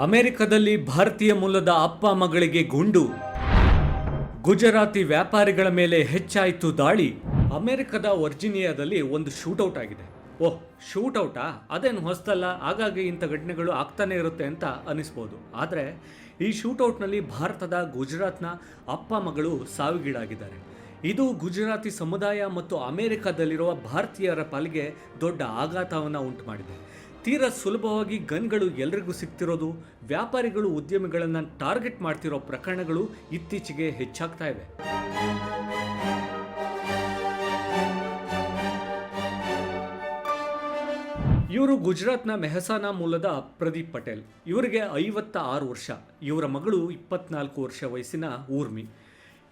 ಅಮೆರಿಕದಲ್ಲಿ ಭಾರತೀಯ ಮೂಲದ ಅಪ್ಪ ಮಗಳಿಗೆ ಗುಂಡು. ಗುಜರಾತಿ ವ್ಯಾಪಾರಿಗಳ ಮೇಲೆ ಹೆಚ್ಚಾಯಿತು ದಾಳಿ. ಅಮೆರಿಕದ ವರ್ಜಿನಿಯಾದಲ್ಲಿ ಒಂದು ಶೂಟೌಟ್ ಆಗಿದೆ. ಓಹ್, ಶೂಟೌಟಾ? ಅದೇನು ಹೊಸ್ತಲ್ಲ? ಹಾಗಾಗಿ ಇಂಥ ಘಟನೆಗಳು ಆಗ್ತಾನೆ ಇರುತ್ತೆ ಅಂತ ಅನಿಸ್ಬೋದು. ಆದರೆ, ಈ ಶೂಟೌಟ್ನಲ್ಲಿ ಭಾರತದ ಗುಜರಾತ್ನ ಅಪ್ಪ ಮಗಳು ಸಾವಿಗೀಡಾಗಿದ್ದಾರೆ. ಇದು ಗುಜರಾತಿ ಸಮುದಾಯ ಮತ್ತು ಅಮೆರಿಕದಲ್ಲಿರುವ ಭಾರತೀಯರ ಪಾಲಿಗೆ ದೊಡ್ಡ ಆಘಾತವನ್ನು ಉಂಟು ಮಾಡಿದೆ ತೀರಾ ಸುಲಭವಾಗಿ ಗನ್ಗಳು ಎಲ್ರಿಗೂ ಸಿಗ್ತಿರೋದು, ವ್ಯಾಪಾರಿಗಳು ಉದ್ಯಮಿಗಳನ್ನು ಟಾರ್ಗೆಟ್ ಮಾಡ್ತಿರೋ ಪ್ರಕರಣಗಳು ಇತ್ತೀಚೆಗೆ ಹೆಚ್ಚಾಗ್ತಾ ಇವೆ. ಇವರು ಗುಜರಾತ್ನ ಮೆಹಸಾನಾ ಮೂಲದ ಪ್ರದೀಪ್ ಪಟೇಲ್. ಇವರಿಗೆ ಐವತ್ತ ಆರು ವರ್ಷ. ಇವರ ಮಗಳು ಇಪ್ಪತ್ನಾಲ್ಕು ವರ್ಷ ವಯಸ್ಸಿನ ಊರ್ಮಿ.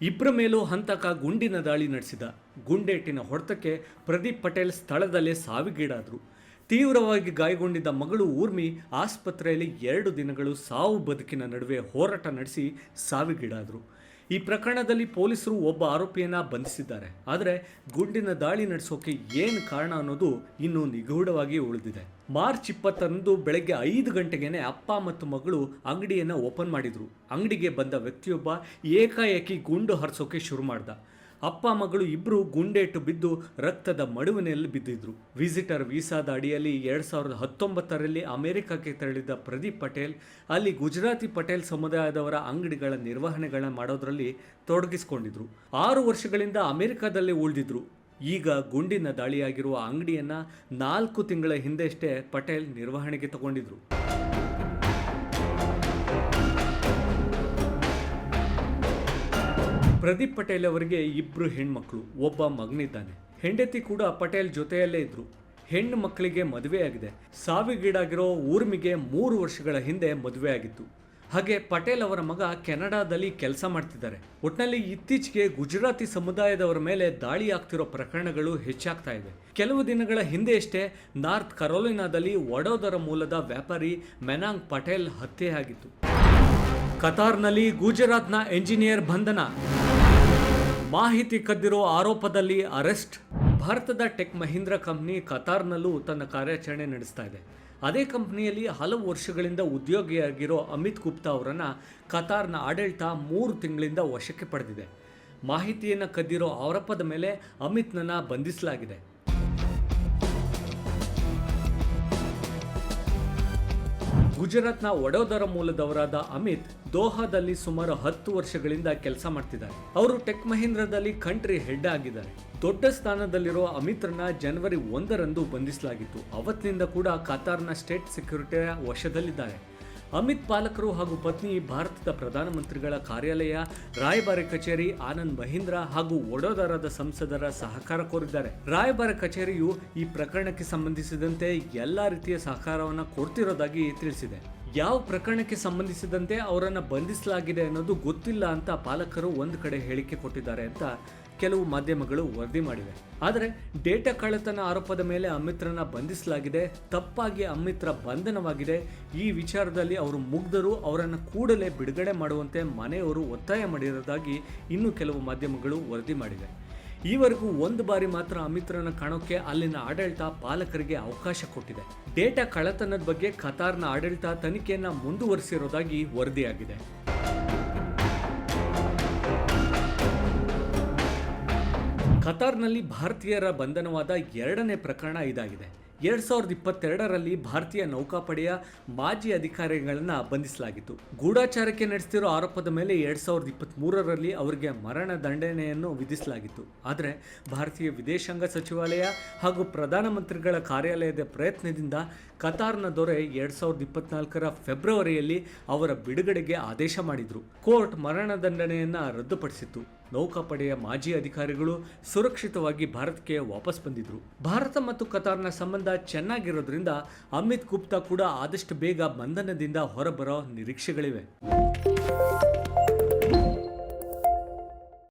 ಇಬ್ಬರ ಮೇಲೂ ಹಂತಕ ಗುಂಡಿನ ದಾಳಿ ನಡೆಸಿದ. ಗುಂಡೇಟಿನ ಹೊಡೆತಕ್ಕೆ ಪ್ರದೀಪ್ ಪಟೇಲ್ ಸ್ಥಳದಲ್ಲೇ ಸಾವಿಗೀಡಾದರು. ತೀವ್ರವಾಗಿ ಗಾಯಗೊಂಡಿದ್ದ ಮಗಳು ಊರ್ಮಿ ಆಸ್ಪತ್ರೆಯಲ್ಲಿ ಎರಡು ದಿನಗಳು ಸಾವು ಬದುಕಿನ ನಡುವೆ ಹೋರಾಟ ನಡೆಸಿ ಸಾವಿಗೀಡಾದರು. ಈ ಪ್ರಕರಣದಲ್ಲಿ ಪೊಲೀಸರು ಒಬ್ಬ ಆರೋಪಿಯನ್ನು ಬಂಧಿಸಿದ್ದಾರೆ. ಆದರೆ ಗುಂಡಿನ ದಾಳಿ ನಡೆಸೋಕೆ ಏನು ಕಾರಣ ಅನ್ನೋದು ಇನ್ನೂ ನಿಗೂಢವಾಗಿ ಉಳಿದಿದೆ. ಮಾರ್ಚ್ ಇಪ್ಪತ್ತರಂದು ಬೆಳಗ್ಗೆ ಐದು ಗಂಟೆಗೇನೆ ಅಪ್ಪ ಮತ್ತು ಮಗಳು ಅಂಗಡಿಯನ್ನು ಓಪನ್ ಮಾಡಿದರು. ಅಂಗಡಿಗೆ ಬಂದ ವ್ಯಕ್ತಿಯೊಬ್ಬ ಏಕಾಏಕಿ ಗುಂಡು ಹರಿಸೋಕೆ ಶುರು ಮಾಡ್ದ. ಅಪ್ಪ ಮಗಳು ಇಬ್ಬರು ಗುಂಡೇಟು ಬಿದ್ದು ರಕ್ತದ ಮಡುವಿನಲ್ಲಿ ಬಿದ್ದಿದ್ರು. ವಿಸಿಟರ್ ವೀಸಾದ ಅಡಿಯಲ್ಲಿ ಎರಡು ಸಾವಿರದ ಹತ್ತೊಂಬತ್ತರಲ್ಲಿ ಅಮೆರಿಕಕ್ಕೆ ತೆರಳಿದ ಪ್ರದೀಪ್ ಪಟೇಲ್, ಅಲ್ಲಿ ಗುಜರಾತಿ ಪಟೇಲ್ ಸಮುದಾಯದವರ ಅಂಗಡಿಗಳ ನಿರ್ವಹಣೆಗಳನ್ನ ಮಾಡೋದ್ರಲ್ಲಿ ತೊಡಗಿಸಿಕೊಂಡಿದ್ರು. ಆರು ವರ್ಷಗಳಿಂದ ಅಮೆರಿಕದಲ್ಲಿ ಉಳಿದಿದ್ರು. ಈಗ ಗುಂಡಿನ ದಾಳಿಯಾಗಿರುವ ಅಂಗಡಿಯನ್ನ ನಾಲ್ಕು ತಿಂಗಳ ಹಿಂದೆಷ್ಟೇ ಪಟೇಲ್ ನಿರ್ವಹಣೆಗೆ ತಗೊಂಡಿದ್ರು. ಪ್ರದೀಪ್ ಪಟೇಲ್ ಅವರಿಗೆ ಇಬ್ಬರು ಹೆಣ್ಮಕ್ಳು, ಒಬ್ಬ ಮಗನಿದ್ದಾನೆ. ಹೆಂಡತಿ ಕೂಡ ಪಟೇಲ್ ಜೊತೆಯಲ್ಲೇ ಇದ್ರು. ಹೆಣ್ಣು ಮಕ್ಕಳಿಗೆ ಮದುವೆಯಾಗಿದೆ ಸಾವಿಗೀಡಾಗಿರೋ ಊರ್ಮಿಗೆ ಮೂರು ವರ್ಷಗಳ ಹಿಂದೆ ಮದುವೆ ಆಗಿತ್ತು. ಹಾಗೆ ಪಟೇಲ್ ಅವರ ಮಗ ಕೆನಡಾದಲ್ಲಿ ಕೆಲಸ ಮಾಡ್ತಿದ್ದಾರೆ. ಒಟ್ನಲ್ಲಿ ಇತ್ತೀಚೆಗೆ ಗುಜರಾತಿ ಸಮುದಾಯದವರ ಮೇಲೆ ದಾಳಿ ಆಗ್ತಿರೋ ಪ್ರಕರಣಗಳು ಹೆಚ್ಚಾಗ್ತಾ ಇವೆ. ಕೆಲವು ದಿನಗಳ ಹಿಂದೆಯಷ್ಟೇ ನಾರ್ತ್ ಕರೋಲಿನಾದಲ್ಲಿ ವಡೋದರ ಮೂಲದ ವ್ಯಾಪಾರಿ ಮೆನಾಂಗ್ ಪಟೇಲ್ ಹತ್ಯೆಯಾಗಿತ್ತು ಕತಾರ್ನಲ್ಲಿ ಗುಜರಾತ್ನ ಎಂಜಿನಿಯರ್ ಬಂಧನ. ಮಾಹಿತಿ ಕದ್ದಿರೋ ಆರೋಪದಲ್ಲಿ ಅರೆಸ್ಟ್. ಭಾರತದ ಟೆಕ್ ಮಹೀಂದ್ರ ಕಂಪ್ನಿ ಕತಾರ್ನಲ್ಲೂ ತನ್ನ ಕಾರ್ಯಾಚರಣೆ ನಡೆಸ್ತಾ ಇದೆ. ಅದೇ ಕಂಪ್ನಿಯಲ್ಲಿ ಹಲವು ವರ್ಷಗಳಿಂದ ಉದ್ಯೋಗಿಯಾಗಿರೋ ಅಮಿತ್ ಗುಪ್ತಾ ಅವರನ್ನು ಕತಾರ್ನ ಆಡಳಿತ ಮೂರು ತಿಂಗಳಿಂದ ವಶಕ್ಕೆ ಪಡೆದಿದೆ. ಮಾಹಿತಿಯನ್ನು ಕದ್ದಿರೋ ಆರೋಪದ ಮೇಲೆ ಅಮಿತ್ನನ್ನು ಬಂಧಿಸಲಾಗಿದೆ. ಗುಜರಾತ್ನ ವಡೋದರ ಮೂಲದವರಾದ ಅಮಿತ್ ದೋಹಾದಲ್ಲಿ ಸುಮಾರು ಹತ್ತು ವರ್ಷಗಳಿಂದ ಕೆಲಸ ಮಾಡ್ತಿದ್ದಾರೆ. ಅವರು ಟೆಕ್ ಮಹೇಂದ್ರದಲ್ಲಿ ಕಂಟ್ರಿ ಹೆಡ್ ಆಗಿದ್ದಾರೆ. ದೊಡ್ಡ ಸ್ಥಾನದಲ್ಲಿರುವ ಅಮಿತ್ರನ್ನ ಜನವರಿ ಒಂದರಂದು ಬಂಧಿಸಲಾಗಿತ್ತು. ಅವತ್ತಿನಿಂದ ಕೂಡ ಕತಾರ್ನ ಸ್ಟೇಟ್ ಸೆಕ್ಯೂರಿಟಿಯ ವಶದಲ್ಲಿದ್ದಾರೆ. ಅಮಿತ್ ಪಾಲಕರು ಹಾಗೂ ಪತ್ನಿ ಭಾರತದ ಪ್ರಧಾನಮಂತ್ರಿಗಳ ಕಾರ್ಯಾಲಯ, ರಾಯಭಾರಿ ಕಚೇರಿ, ಆನಂದ್ ಮಹೀಂದ್ರ ಹಾಗೂ ವಡೋದರಾದ ಸಂಸದರ ಸಹಕಾರ ಕೋರಿದ್ದಾರೆ. ರಾಯಭಾರ ಕಚೇರಿಯು ಈ ಪ್ರಕರಣಕ್ಕೆ ಸಂಬಂಧಿಸಿದಂತೆ ಎಲ್ಲ ರೀತಿಯ ಸಹಕಾರವನ್ನು ಕೊಡ್ತಿರೋದಾಗಿ ತಿಳಿಸಿದೆ. ಯಾವ ಪ್ರಕರಣಕ್ಕೆ ಸಂಬಂಧಿಸಿದಂತೆ ಅವರನ್ನು ಬಂಧಿಸಲಾಗಿದೆ ಅನ್ನೋದು ಗೊತ್ತಿಲ್ಲ ಅಂತ ಪಾಲಕರು ಒಂದು ಕಡೆ ಹೇಳಿಕೆ ಕೊಟ್ಟಿದ್ದಾರೆ ಅಂತ ಕೆಲವು ಮಾಧ್ಯಮಗಳು ವರದಿ ಮಾಡಿವೆ. ಆದರೆ ಡೇಟಾ ಕಳ್ಳತನ ಆರೋಪದ ಮೇಲೆ ಅಮಿತ್ರನ ಬಂಧಿಸಲಾಗಿದೆ, ತಪ್ಪಾಗಿ ಅಮಿತ್ರ ಬಂಧನವಾಗಿದೆ. ಈ ವಿಚಾರದಲ್ಲಿ ಅವರು ಮುಗ್ಧರು, ಅವರನ್ನು ಕೂಡಲೇ ಬಿಡುಗಡೆ ಮಾಡುವಂತೆ ಮನೆಯವರು ಒತ್ತಾಯ ಮಾಡಿರೋದಾಗಿ ಇನ್ನೂ ಕೆಲವು ಮಾಧ್ಯಮಗಳು ವರದಿ ಮಾಡಿವೆ. ಈವರೆಗೂ ಒಂದು ಬಾರಿ ಮಾತ್ರ ಅಮಿತ್ರನ ಕಾಣೋಕೆ ಅಲ್ಲಿನ ಆಡಳಿತ ಪಾಲಕರಿಗೆ ಅವಕಾಶ ಕೊಟ್ಟಿದೆ. ಡೇಟಾ ಕಳ್ಳತನದ ಬಗ್ಗೆ ಕತಾರ್ನ ಆಡಳಿತ ತನಿಖೆಯನ್ನು ಮುಂದುವರಿಸಿರೋದಾಗಿ ವರದಿಯಾಗಿದೆ. ಕತಾರ್ನಲ್ಲಿ ಭಾರತೀಯರ ಬಂಧನವಾದ ಎರಡನೇ ಪ್ರಕರಣ ಇದಾಗಿದೆ. ಎರಡ್ ಸಾವಿರದ ಇಪ್ಪತ್ತೆರಡರಲ್ಲಿ ಭಾರತೀಯ ನೌಕಾಪಡೆಯ ಮಾಜಿ ಅಧಿಕಾರಿಗಳನ್ನು ಬಂಧಿಸಲಾಗಿತ್ತು. ಗೂಢಾಚಾರಕ್ಕೆ ನಡೆಸ್ತಿರೋ ಆರೋಪದ ಮೇಲೆ ಎರಡ್ ಸಾವಿರದ ಇಪ್ಪತ್ತ್ ಮೂರರಲ್ಲಿ ಅವರಿಗೆ ಮರಣ ದಂಡನೆಯನ್ನು ವಿಧಿಸಲಾಗಿತ್ತು. ಆದರೆ ಭಾರತೀಯ ವಿದೇಶಾಂಗ ಸಚಿವಾಲಯ ಹಾಗೂ ಪ್ರಧಾನಮಂತ್ರಿಗಳ ಕಾರ್ಯಾಲಯದ ಪ್ರಯತ್ನದಿಂದ ಕತಾರ್ನ ದೊರೆ ಎರಡ್ ಸಾವಿರದ ಇಪ್ಪತ್ನಾಲ್ಕರ ಫೆಬ್ರವರಿಯಲ್ಲಿ ಅವರ ಬಿಡುಗಡೆಗೆ ಆದೇಶ ಮಾಡಿದರು. ಕೋರ್ಟ್ ಮರಣ ದಂಡನೆಯನ್ನು ರದ್ದುಪಡಿಸಿತ್ತು. ನೌಕಾಪಡೆಯ ಮಾಜಿ ಅಧಿಕಾರಿಗಳು ಸುರಕ್ಷಿತವಾಗಿ ಭಾರತಕ್ಕೆ ವಾಪಸ್ ಬಂದಿದ್ರು. ಭಾರತ ಮತ್ತು ಕತಾರ್ನ ಸಂಬಂಧ ಚೆನ್ನಾಗಿರೋದ್ರಿಂದ ಅಮಿತ್ ಗುಪ್ತಾ ಕೂಡ ಆದಷ್ಟು ಬೇಗ ಬಂಧನದಿಂದ ಹೊರಬರೋ ನಿರೀಕ್ಷೆಗಳಿವೆ.